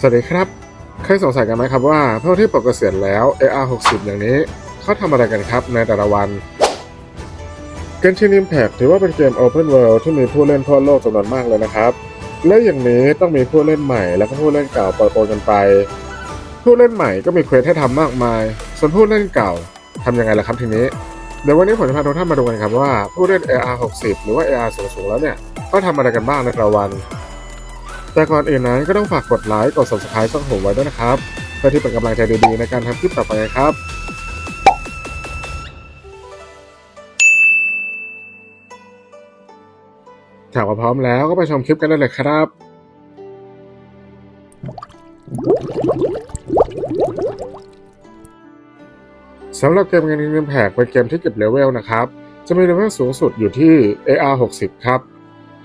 สวัสดีครับ เคยสงสัยกันไหมครับว่าพวกที่ปลดเกษียณแล้ว AR 60อย่างนี้เขาทำอะไรกันครับในแต่ละวันเกนชิน Impact ถือว่าเป็นเกม Open World ที่มีผู้เล่นทั่วโลกจำนวนมากเลยนะครับ และอย่างนี้ต้องมีผู้เล่นใหม่และก็ผู้เล่นเก่าปนกันไป ผู้เล่นใหม่ก็มีเควสให้ทำมากมาย ส่วนผู้เล่นเก่าทำยังไงล่ะครับทีนี้ เดี๋ยววันนี้ผมจะพาทุกท่านมาดูกันครับว่าผู้เล่น AR 60หรือว่า AR สูงๆแล้วเนี่ยเขาทำอะไรกันบ้างในแต่ละวัน แต่ก่อนอื่นนั้นก็ต้องฝากกดไลค์กด subscribe ช่องผมไว้ด้วยนะครับ เพื่อที่เป็นกำลังใจดีๆในการทำคลิปต่อไปครับถ้าว่าพร้อมแล้วก็ไปชมคลิปกันได้เลยครับสำหรับเกมเงินเงินแผกเป็นเกมที่เก็บเลเวลนะครับ จะมีเลเวลสูงสุดอยู่ที่ AR 60 ครับ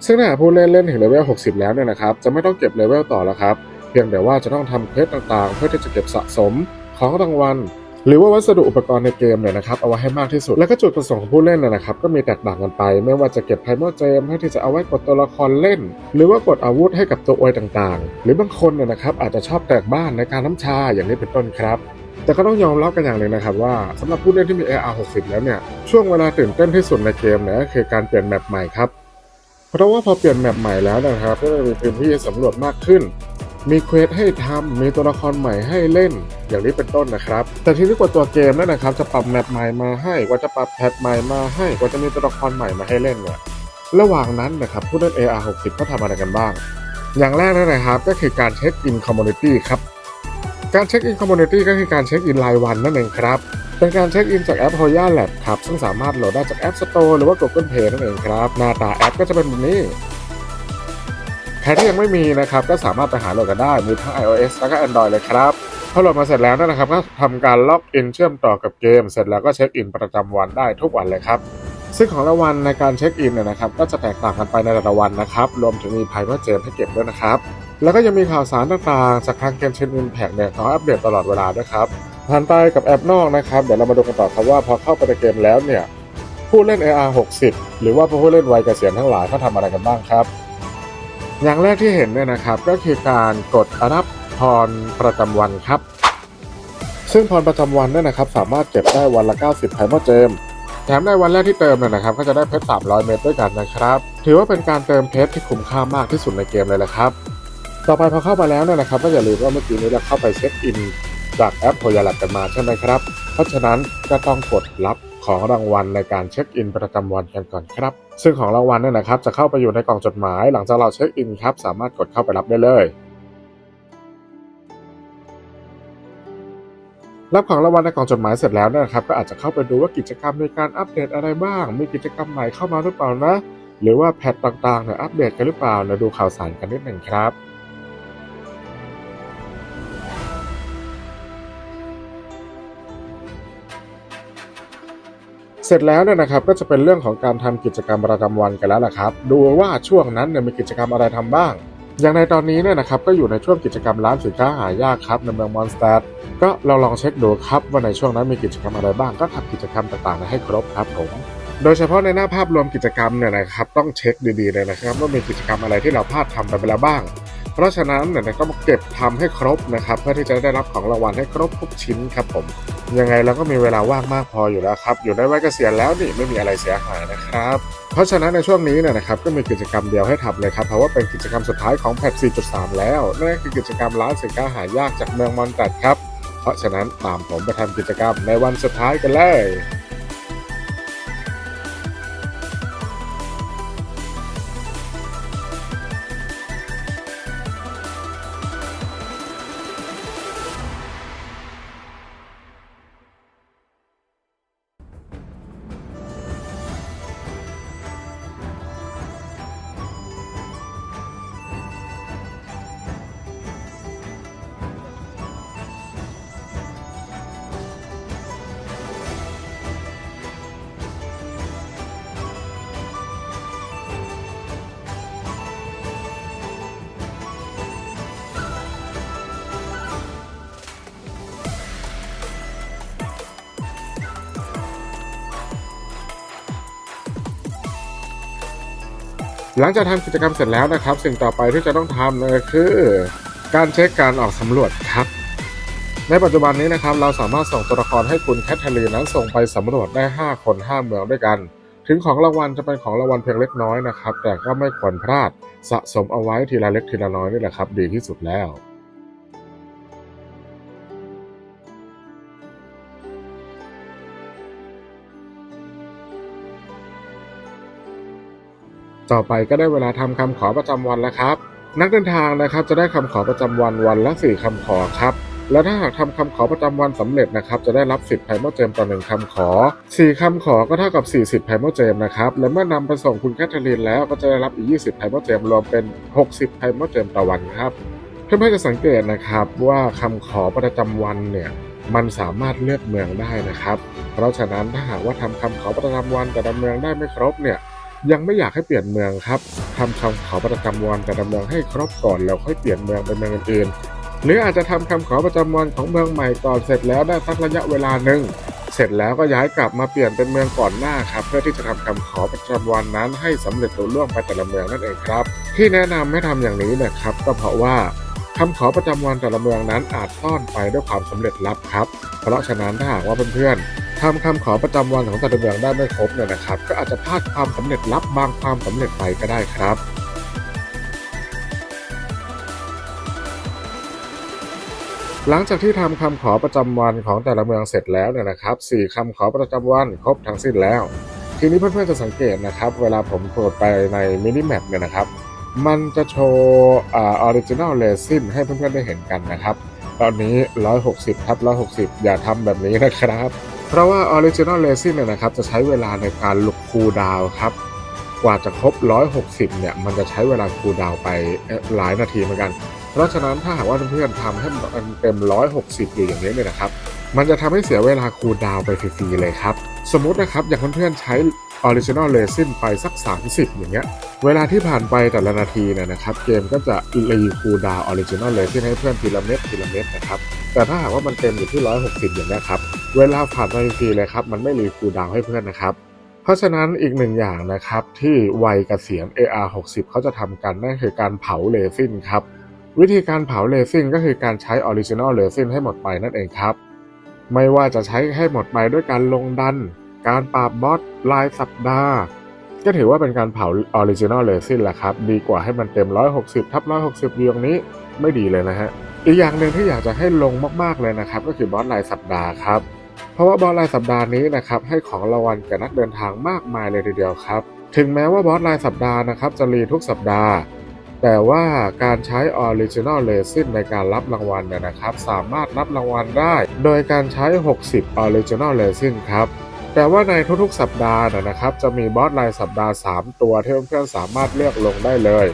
ซึ่งถ้าผู้เล่นเล่นถึงเลเวล 60 แล้วเนี่ยนะครับ จะไม่ต้องเก็บเลเวลต่อแล้วครับ เพียงแต่ว่าจะต้องทำเควสต่างๆ เพื่อที่จะเก็บสะสมของรางวัล หรือว่าวัสดุอุปกรณ์ในเกมเนี่ยนะครับเอาไว้ให้มากที่สุด และก็จุดประสงค์ของผู้เล่นนะนะครับ ก็มีแตกต่างกันไป ไม่ว่าจะเก็บไพเมอร์เจมเพื่อที่จะเอาไว้กดตัวละครเล่น หรือว่ากดอาวุธให้กับตัวอวยต่างๆ หรือบางคนเนี่ยนะครับอาจจะชอบแตกบ้านในการน้ำชาอย่างนี้เป็นต้นครับแต่ก็ต้องยอมรับกันอย่างหนึ่งนะครับว่าสำหรับผู้เล่นที่มี AR 60 แล้วเนี่ยช่วงเวลาตื่นเต้นที่สุดในเกมเนี่ยก็คือการเปลี่ยนแมปใหม่ครับ เพราะว่าพอเปลี่ยนแมปใหม่แล้วนะครับก็จะมีพื้นที่สำรวจมากขึ้น มีเควสให้ทำมีตัวละครใหม่ให้เล่น อย่างนี้เป็นต้นนะครับ แต่ทีนี้กว่าตัวเกมนั่นนะครับ จะปรับแมปใหม่มาให้กว่าจะปรับแพทใหม่มาให้กว่าจะมีตัวละครใหม่มาให้เล่นเนี่ยระหว่างนั้นนะครับผู้เล่น AR 60เขาทำอะไรกันบ้าง อย่างแรกนั่นนะครับก็คือการเช็คอินคอมมูนิตี้ครับ การเช็คอินคอมมูนิตี้ก็คือการเช็คอินรายวันนั่นเองครับ เป็นการเช็คอินจากแอป Hoya Lab ครับ ซึ่งสามารถโหลดได้จาก App Store หรือว่า Google Play นั่นเองครับ หน้าตาแอปก็จะเป็นแบบนี้ ใครที่ยังไม่มีนะครับ ก็สามารถไปหาโหลดกันได้ มีทั้ง iOS แล้วก็ Android เลยครับ พอโหลดมาเสร็จแล้วนะครับ ก็ทำการล็อกอินเชื่อมต่อกับเกม เสร็จแล้วก็เช็คอินประจำวันได้ทุกวันเลยครับซึ่งของรางวัลในการเช็คอินเนี่ยนะครับก็จะแตกต่างกันไปในแต่ละวันนะครับ รวมถึงมีไพ่เมื่เจมให้เก็บด้วยนะครับ แล้วก็ยังมีข่าวสารต่างๆจากทางเกมเชนอินแพกเนี่ยเขาอัปเดตตลอดเวลาด้วยครับ ผ่านไปกับแอปนอกนะครับ เดี๋ยวเรามาดูกันต่อครับว่าพอเข้าไปในเกมแล้วเนี่ย ผู้เล่น AR 60 หรือว่าผู้เล่นวัยเกษียณทั้งหลายเขาทำอะไรกันบ้างครับ อย่างแรกที่เห็นเนี่ยนะครับก็คือการกดรับพรประจำวันครับ ซึ่งพรประจำวันเนี่ยนะครับ สามารถเก็บได้วันละ 90ไพมอเจมแถมในวันแรกที่เติมเนี่ยนะครับ ก็จะได้เพชร 300 เม็ดด้วยกันนะครับ ถือว่าเป็นการเติมเพชรที่คุ้มค่ามากที่สุดในเกมเลยแหละครับ ต่อไปพอเข้ามาแล้วเนี่ยนะครับ ก็อย่าลืมว่าเมื่อกี้นี้เราเข้าไปเช็คอิน จากแอปโ o ยา l ั b กันมาใช่ไหมครับ เพราะฉะนั้นก็ต้องกดรับของรางวัลในการเช็คอินประจำวันกันก่อนครับ ซึ่งของรางวัลเนี่ยนะครับ จะเข้าไปอยู่ในกล่องจดหมาย หลังจากเราเช็คอินครับ สามารถกดเข้าไปรับได้เลยรับของรางวัลในกล่องจดหมายเสร็จแล้วนะครับ ก็อาจจะเข้าไปดูว่ากิจกรรมในการอัปเดตอะไรบ้าง มีกิจกรรมใหม่เข้ามาหรือเปล่านะ หรือว่าแพทต่างๆเนี่ยอัปเดตกันหรือเปล่าเดี๋ยวดูข่าวสารกันนิดหนึ่งครับ เสร็จแล้วเนี่ยนะครับก็จะเป็นเรื่องของการทำกิจกรรมประจำวันกันแล้วล่ะครับ ดูว่าช่วงนั้นเนี่ยมีกิจกรรมอะไรทำบ้าง อย่างในตอนนี้เนี่ยนะครับก็อยู่ในช่วงกิจกรรมร้านสินค้าหายากครับในเมืองมอนสเตอร์ก็เราลองเช็คดูครับว่าในช่วงนั้นมีกิจกรรมอะไรบ้าง ก็ทำกิจกรรมต่างๆให้ครบครับผมโดยเฉพาะในหน้าภาพรวมกิจกรรมเนี่ยนะครับต้องเช็คดีๆเลยนะครับว่ามีกิจกรรมอะไรที่เราพลาดทำไปแล้วบ้าง เพราะฉะนั้นเนี่ยก็เก็บทำให้ครบนะครับ เพื่อที่จะได้รับของรางวัลให้ครบทุกชิ้นครับผม ยังไงเราก็มีเวลาว่างมากพออยู่แล้วครับ อยู่ในวัยเกษียณแล้วนี่ไม่มีอะไรเสียหายนะครับ เพราะฉะนั้นในช่วงนี้เนี่ยนะครับก็มีกิจกรรมเดียวให้ทำเลยครับ เพราะว่าเป็นกิจกรรมสุดท้ายของแพท4.3 แล้วนั่นคือกิจกรรมร้านสินค้าหายากจากเมืองมอนตัดครับ เพราะฉะนั้นตามผมไปทำกิจกรรมในวันสุดท้ายกันเลย หลังจากทำกิจกรรมเสร็จแล้วนะครับ สิ่งต่อไปที่จะต้องทำเลยคือ การเช็คการออกสำรวจครับ ในปัจจุบันนี้นะครับ เราสามารถส่งตัวละครให้คุณแคทเธอรีนนั้นส่งไปสำรวจได้ 5 คน 5 เมืองด้วยกัน ถึงของรางวัลจะเป็นของรางวัลเพียงเล็กน้อยนะครับ แต่ก็ไม่ควรพลาดสะสมเอาไว้ทีละเล็กทีละน้อยนี่แหละครับ ดีที่สุดแล้ว ต่อไปก็ได้เวลาทำคำขอประจำวันแล้วครับ นักเดินทางนะครับจะได้คำขอประจำวันวันละ4คำขอครับและถ้าหากทำคำขอประจำวันสำเร็จนะครับ จะได้รับสิทธิ์ไพโมเจมต่อหนึ่งคำขอ 4คำขอก็เท่ากับ 40ไพโมเจมนะครับ และเมื่อนำไปส่งคุณแคทเธอรีนแล้วก็จะได้รับอีก 20ไพโมเจมรวมเป็น 60ไพโมเจมต่อวันครับ เพื่อนๆจะสังเกตนะครับว่าคำขอประจำวันเนี่ยมันสามารถเลือกเมืองได้นะครับ เพราะฉะนั้นถ้าหากว่าทำคำขอประจำวันแต่ละเมืองได้ไม่ครบเนี่ย ยังไม่อยากให้เปลี่ยนเมืองครับทำคำขอประจำวันแต่ละเมืองให้ครบก่อนแล้วค่อยเปลี่ยนเมืองเป็นเมืองอื่นหรืออาจจะทำคำขอประจำวันของเมืองใหม่ก่อนเสร็จแล้วได้สักระยะเวลาหนึ่งเสร็จแล้วก็ย้ายกลับมาเปลี่ยนเป็นเมืองก่อนหน้าครับเพื่อที่จะทำคำขอประจำวันนั้นให้สำเร็จรุ่ล่วงไปแต่ละเมืองนั่นเองครับ ที่แนะนำให้ทำอย่างนี้เนะครับก็เพราะว่าคำขอประจำวันแต่ละเมืองนั้นอาจซ่อนไปด้วยความสำเร็จลับครับ เพราะฉะนั้นถ้าหากว่าเพื่อนๆ ทำคำขอประจำวันของแต่ละเมืองได้ไม่ครบเนี่ยนะครับ ก็อาจจะพลาดความสำเร็จลับบางความสำเร็จไปก็ได้ครับหลังจากที่ทำคำขอประจำวันของแต่ละเมืองเสร็จแล้วเนี่ยนะครับสี่คำขอประจำวันครบทั้งสิ้นแล้ว ทีนี้เพื่อนๆจะสังเกตนะครับ เวลาผมกดไปในมินิแมปเนี่ยนะครับ มันจะโชว์อออริจินอลเลซินให้เพื่อนๆได้เห็นกันนะครับ ตอนนี้ 160ทับ160 อย่าทำแบบนี้นะครับ เพราะว่า Original Resin เนี่ยนะครับจะใช้เวลาในการลุกคูดาวครับกว่าจะครบ 160 เนี่ย มันจะใช้เวลาคูดาวไปหลายนาทีเหมือนกัน เพราะฉะนั้นถ้าหากว่าเพื่อนๆทำให้มันเต็ม 160 อยู่อย่างนี้เนี่ยนะครับ มันจะทำให้เสียเวลาคูดาวไปฟรีๆเลยครับ สมมตินะครับ อย่างเพื่อนๆใช้ Original Resin ไปสัก 30 อย่างเงี้ย เวลาที่ผ่านไปแต่ละนาทีเนี่ยนะครับ เกมก็จะรีคูดาวน์ Original Resin ให้เพื่อนทีละเม็ดทีละเม็ดนะครับ แต่ถ้าหากว่ามันเต็มอยู่ที่ 160 อย่างนี้ยครับ เวลาผ่านไปฟรีเลยครับ มันไม่รีคูดาวให้เพื่อนนะครับ เพราะฉะนั้นอีกหนึ่งอย่างนะครับที่วัยเกษียณ AR 60เขาจะทำกันนั่นคือการเผาเรซินครับ วิธีการเผาเรซินก็คือการใช้ Original Resin ให้หมดไปนั่นเองครับ ไม่ว่าจะใช้ให้หมดไปด้วยการลงดัน การปราบบอสรายสัปดาห์ก็ถือว่าเป็นการเผา Original Resin แหละครับ ดีกว่าให้มันเต็ม 160ทับ160อยู่ตรงนี้ไม่ดีเลยนะฮะ อีกอย่างหนึ่งที่อยากจะให้ลงมากๆเลยนะครับ ก็คือบอสรายสัปดาห์ครับ เพราะว่าบอสรายสัปดาห์นี้นะครับให้ของรางวัลแก่นักเดินทางมากมายเลยทีเดียวครับ ถึงแม้ว่าบอสรายสัปดาห์นะครับจะรีทุกสัปดาห์ แต่ว่าการใช้ Original Resin ในการรับรางวัลเนี่ยนะครับ สามารถรับรางวัลได้ โดยการใช้ 60 Original Resin ครับแต่ว่าในทุกๆ สัปดาห์นะครับ จะมีบอสรายสัปดาห์ 3 ตัวที่เพื่อนๆสามารถเลือกลงได้เลย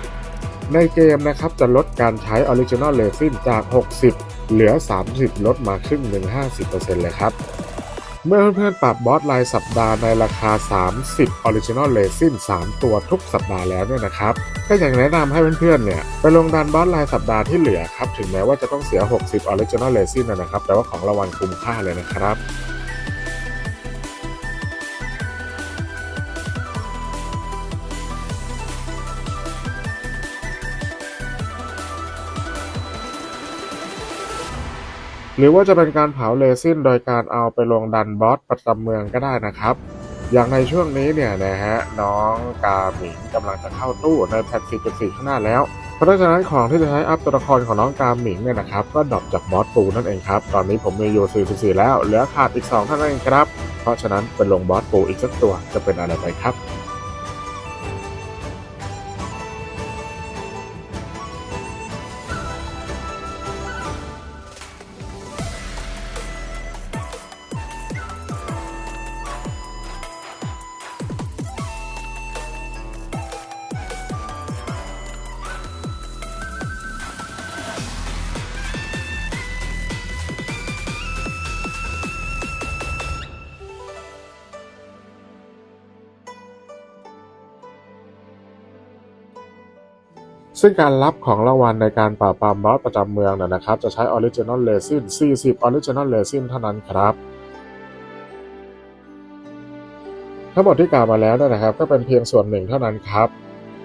ในเกมนะครับจะลดการใช้ Original Resin จาก 60 เหลือ 30 ลดมาครึ่งหนึ่ง50%เลยครับ เมื่อเพื่อนๆปรับบอสรายสัปดาห์ในราคา 30 Original Resin 3 ตัวทุกสัปดาห์แล้วเนี่ยนะครับ ก็อยากแนะนำให้เพื่อนๆเนี่ยไปลงดันบอสรายสัปดาห์ที่เหลือครับ ถึงแม้ว่าจะต้องเสีย 60 Original Resin นนะครับ แต่ว่าของรางวัลคุ้มค่าเลยนะครับ หรือว่าจะเป็นการเผาเรซินโดยการเอาไปลงดันบอสประจำเมืองก็ได้นะครับ อย่างในช่วงนี้เนี่ยนะฮะน้องกาหมิงกำลังจะเข้าตู้ในแพท4.4 ข้างหน้าแล้ว เพราะฉะนั้นของที่จะใช้อัพตัวละครของน้องกาหมิงเนี่ยนะครับก็ดรอปจากบอสปูนั่นเองครับ ตอนนี้ผมมีอยู่44แล้วเหลือขาดอีก2ท่านเองครับ เพราะฉะนั้นเป็นลงบอสปูอีกสักตัวจะเป็นอะไรไปครับ ซึ่งการรับของรางวัลในการปราบปรามบอสประจำเมืองนะนะครับ จะใช้ Original Resin 40 Original Resin เท่านั้นครับทั้งหมดที่กล่าวมาแล้วนยนะครับ ก็เป็นเพียงส่วนหนึ่งเท่านั้นครับ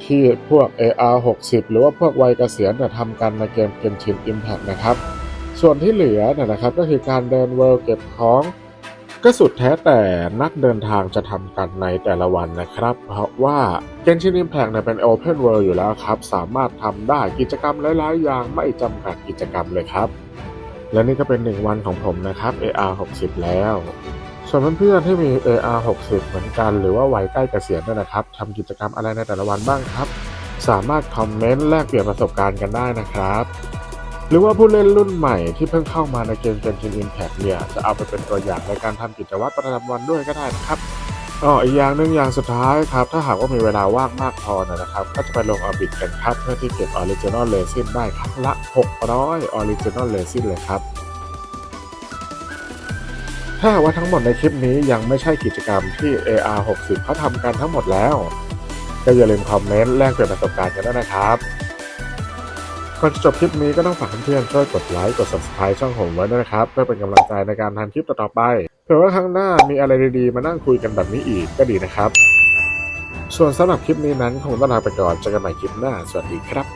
ที่พวก AR 60 หรือว่าพวกวัยเกษียณเนี่ยทำกันในเกม Genshin Impact นะครับ ส่วนที่เหลือเนี่ยนะครับก็คือการเดินเวิลด์เก็บของ ก็สุดแท้แต่นักเดินทางจะทำกันในแต่ละวันนะครับ เพราะว่า Genshin Impact เนี่ยเป็น Open World อยู่แล้วครับ สามารถทำได้กิจกรรมหลายๆ อย่างไม่จำกัดกิจกรรมเลยครับ และนี่ก็เป็นหนึ่งวันของผมนะครับ AR 60 แล้วส่วนเพื่อนๆที่มี AR 60 เหมือนกัน หรือว่าวัยใกล้เกษียณด้วยนะครับทำกิจกรรมอะไรในแต่ละวันบ้างครับ สามารถคอมเมนต์แลกเปลี่ยนประสบการณ์กันได้นะครับ รือว่าผู้เล่นรุ่นใหม่ที่เพิ่งเข้ามาในเกม Genshin Impact เนี่ยจะเอาไปเป็นตัวอย่างในการทำกิจวัตรประจำวันด้วยก็ได้นะครับอ๋ออีกอย่างหนึ่งอย่างสุดท้ายครับ ถ้าหากว่ามีเวลาว่างมากพอนะครับ ก็จะไปลงออร์บิทกันครับ เพื่อที่เก็บ Original Resin ได้ครั้งละ 600 Original Resin เลยครับ ถ้าว่าทั้งหมดในคลิปนี้ยังไม่ใช่กิจกรรมที่ AR 60เขาทำกันทั้งหมดแล้ว ก็อย่าลืมคอมเมนต์แลกเปลี่ยนประสบการณ์กันด้วยนะครับ ก่อนจะจบคลิปนี้ก็ต้องฝากเพื่อนช่วยกดไลค์กด subscribe ช่องผมไว้นะครับ เพื่อเป็นกำลังใจในการทำคลิปต่อๆไปเผื่อว่าครั้งหน้ามีอะไรดีๆ มานั่งคุยกันแบบนี้อีกก็ดีนะครับ ส่วนสำหรับคลิปนี้นั้นคงต้องลาไปก่อนเจอกันใหม่คลิปหน้า สวัสดีครับ